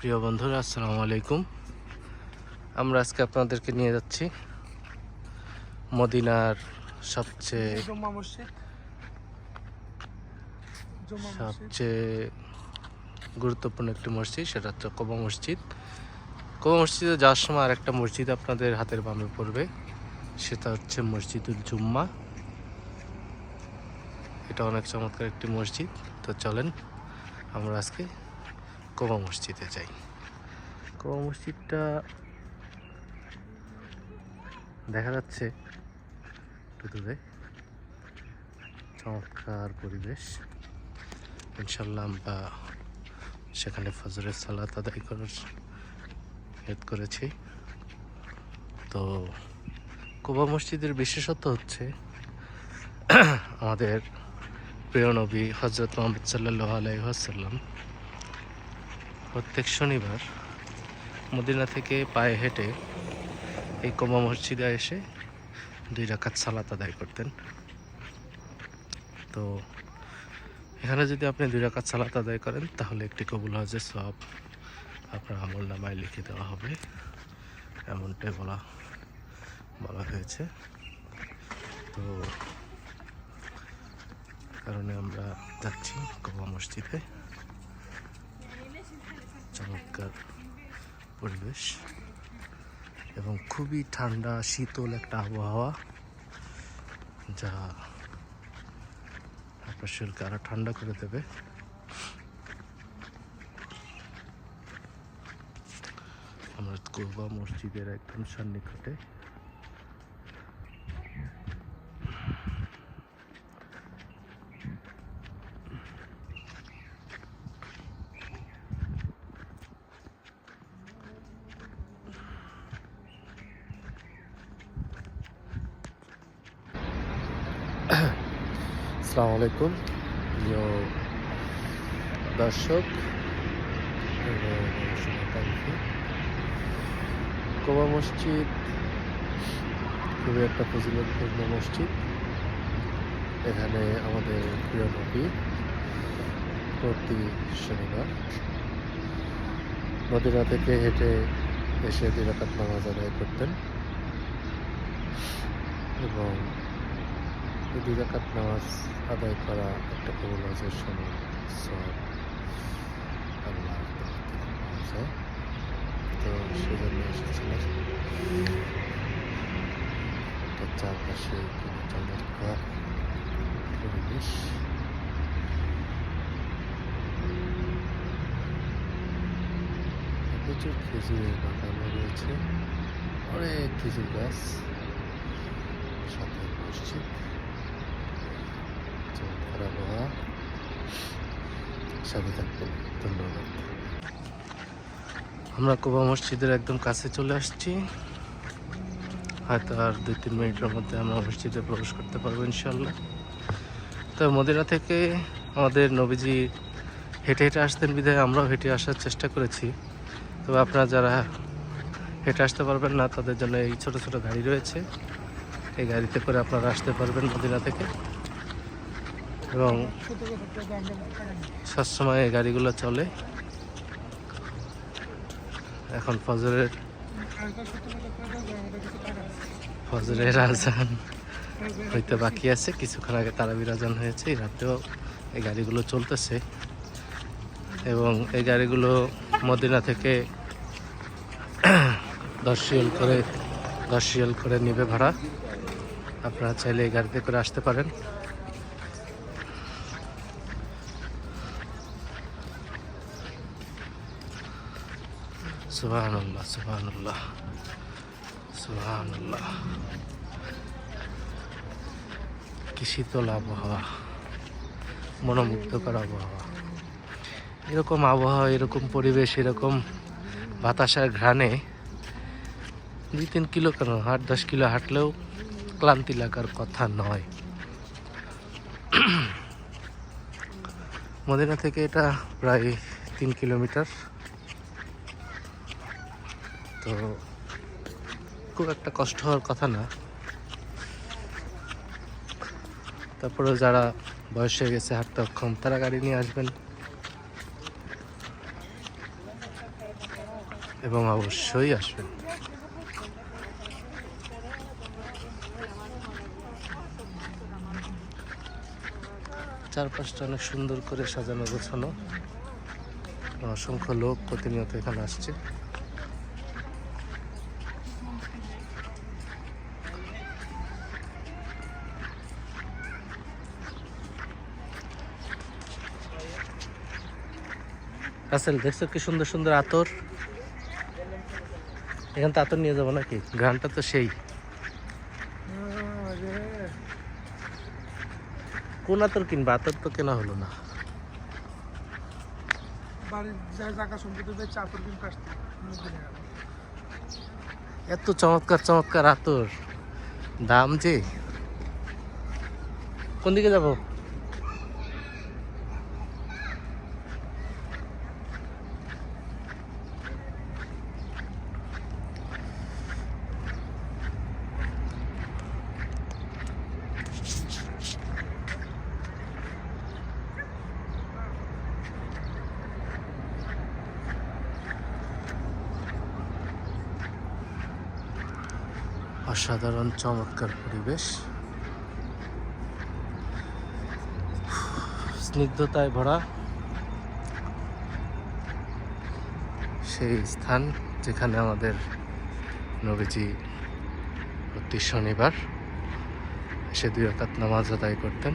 প্রিয় বন্ধুরা আসসালামু আলাইকুম। আমরা আজকে আপনাদেরকে নিয়ে যাচ্ছি মদিনার সবচেয়ে সবচেয়ে গুরুত্বপূর্ণ একটি মসজিদ সেটা হচ্ছে কোবা মসজিদ। কোবা মসজিদে যাওয়ার সময় আর একটা মসজিদ আপনাদের হাতের বামে পড়বে সেটা হচ্ছে মসজিদুল জুম্মা। এটা অনেক চমৎকার একটি মসজিদ। তো চলেন আমরা আজকে কোবা মসজিদে যাই। কোবা মসজিদটা দেখা যাচ্ছে একটু দূরে চমৎকার পরিবেশ। ইনশাল্লাহ আমরা সেখানে ফজরের সালাত আদায় করার নিয়ত করেছি। তো কোবা মসজিদের বিশেষত্ব হচ্ছে আমাদের প্রিয় নবী হজরত মোহাম্মদ সাল্লাহ আলাইসাল্লাম প্রত্যেক শনিবার মদিনা থেকে পায়ে হেঁটে এই কোবা মসজিদে এসে দুই রাকাত সালাত আদায় করতেন। তো এখানে যদি আপনি দুই রাকাত সালাত আদায় করেন, তাহলে একটি কবুল হজের সব আপনার আমল নামায় লিখে দেওয়া হবে। এমনটাই বলা বলা হয়েছে। তো কারণে আমরা যাচ্ছি কোবা মসজিদে। চমৎকার পরিবেশ এবং খুবই ঠান্ডা, শীতল একটা আবহাওয়া, যা আপনার শরীরকে আরও ঠান্ডা করে দেবে। আমরা কোবা মসজিদের একদম সন্নিকটে আসসালামু আলাইকুম। প্রিয় দর্শক, কোবা মসজিদ খুবই একটা ফজিলতপূর্ণ মসজিদ। এখানে আমাদের প্রিয় নবী প্রতি শনিবার মদিনা থেকে হেঁটে এসে দিরাকাত নামাজ আদায় করতেন এবং দুই নামাজ আদায় করা একটা কবুল হজের সময়। সব আল্লাহ তো সেজন্য এসেছিলাম। চারপাশে চমৎকার পরিবেশ। প্রচুর খেজুরের রয়েছে। অনেক খেজুর গাছ সাথে মসজিদ চমৎকার আবহাওয়া সাথে থাকবেন ধন্যবাদ। আমরা কোবা মসজিদের একদম কাছে চলে আসছি। হয়তো আর দুই, তিন মিনিটের মধ্যে আমরা মসজিদে প্রবেশ করতে পারব ইনশাল্লাহ তো মদিনা থেকে আমাদের নবীজি হেঁটে হেঁটে আসতেন বিধায় আমরাও হেঁটে আসার চেষ্টা করেছি। তবে আপনারা যারা হেঁটে আসতে পারবেন না, তাদের জন্য এই ছোট ছোট গাড়ি রয়েছে। এই গাড়িতে করে আপনারা আসতে পারবেন মদিনা থেকে। এবং। সবসময় এই গাড়িগুলো চলে এখন ফজরের। ফজরের আজান হইতে বাকি আছে কিছুক্ষণ আগে তারা আজান হয়েছে রাতেও এই গাড়িগুলো চলতেছে এবং এই গাড়িগুলো মদিনা থেকে দশ রিয়াল করে দশ রিয়াল করে নেবে ভাড়া আপনারা চাইলে এই গাড়িতে করে আসতে পারেন সুবহানাল্লাহ সুবহানাল্লাহ সুবহানাল্লাহ। কি শীতল আবহাওয়া, মনোমুগ্ধকর আবহাওয়া। এরকম আবহাওয়া, এরকম পরিবেশ, এরকম বাতাসার ঘ্রাণে দুই তিন কিলো কেন? আট, দশ কিলো হাঁটলেও ক্লান্তি লাগার কথা নয়। মদিনা থেকে এটা প্রায় তিন কিলোমিটার। তো খুব একটা কষ্ট হওয়ার কথা না। তারপরে যারা বয়স হয়ে গেছে, হাঁটতে অক্ষম, তারা গাড়ি নিয়ে আসবেন। এবং অবশ্যই আসবেন। চারপাশটা অনেক সুন্দর করে সাজানো গোছানো। অসংখ্য লোক প্রতিনিয়ত এখানে আসছে। আসেল দেখছ কি সুন্দর সুন্দর আতর? এখান তো আতর নিয়ে যাব নাকি? গানটা তো সেই। কোন আতর কিনবা? আতর তো কেনা হলো না। এত চমৎকার চমৎকার আতর। দাম যে। কোন দিকে যাব? অসাধারণ, চমৎকার পরিবেশ। স্নিগ্ধতায় ভরা সেই স্থান যেখানে আমাদের নবীজি প্রতি শনিবার এসে দুই রাকাত নামাজ আদায় করতেন।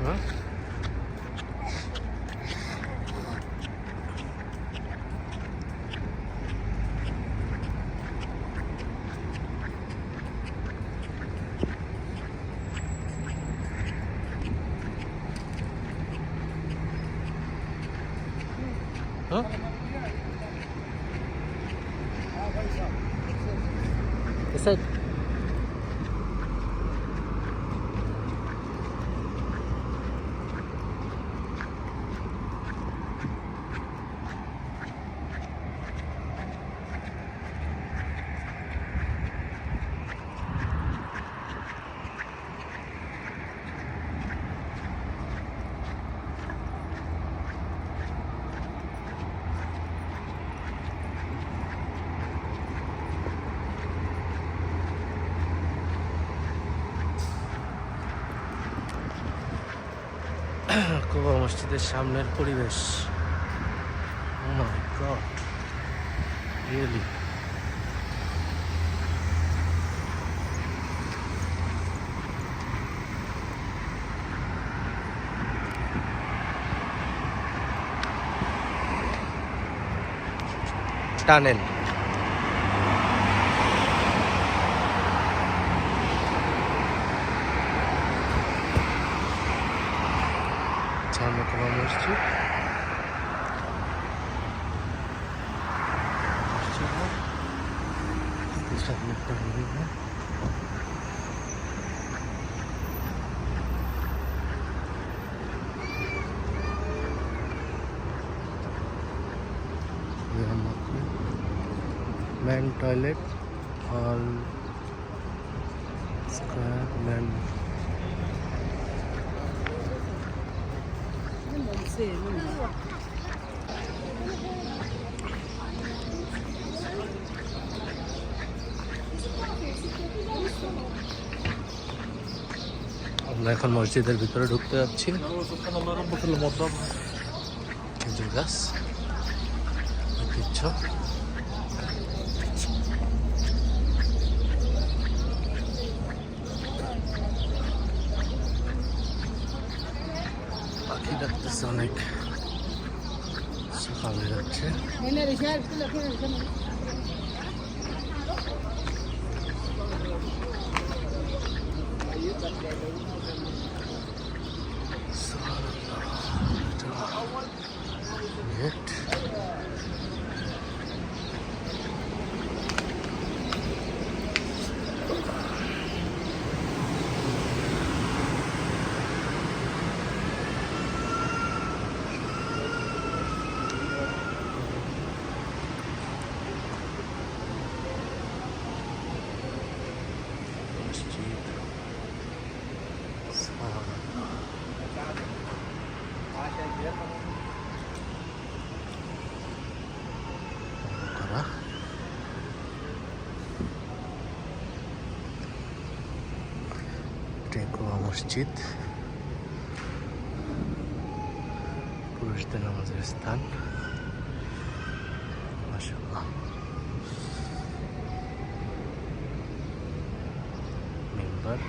Huh? কুবা মসজিদের সামনের পরিবেশ my God. Tunnel main toilet और स्क्वायर मैन আমরা এখন মসজিদের ভিতরে ঢুকতে যাচ্ছি। খেজুর গাছ ঐতিহ্য পাখি ডাকতেছে অনেক। সকাল হয়ে যাচ্ছে। মসজিদ পুরুষদের নামাজের স্থান মাশাআল্লাহ মেম্বার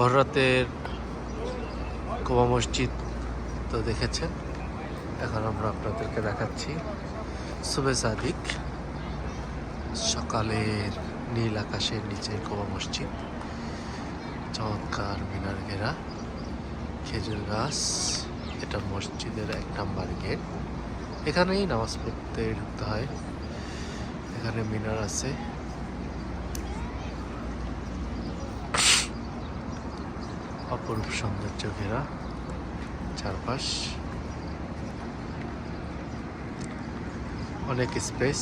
ভররাতের কোবা মসজিদ তো দেখেছেন। এখন আমরা আপনাদেরকে দেখাচ্ছি সুবে সাদিক সকালের নীল আকাশের নিচে কোবা মসজিদ। চমৎকার মিনার ঘেরা। খেজুর গাছ, এটা মসজিদের এক নাম্বার গেট। এখানেই নামাজ পড়তে ঢুকতে হয়। এখানে মিনার আছে। অপরূপ সৌন্দর্য ঘেরা চারপাশ। অনেক স্পেস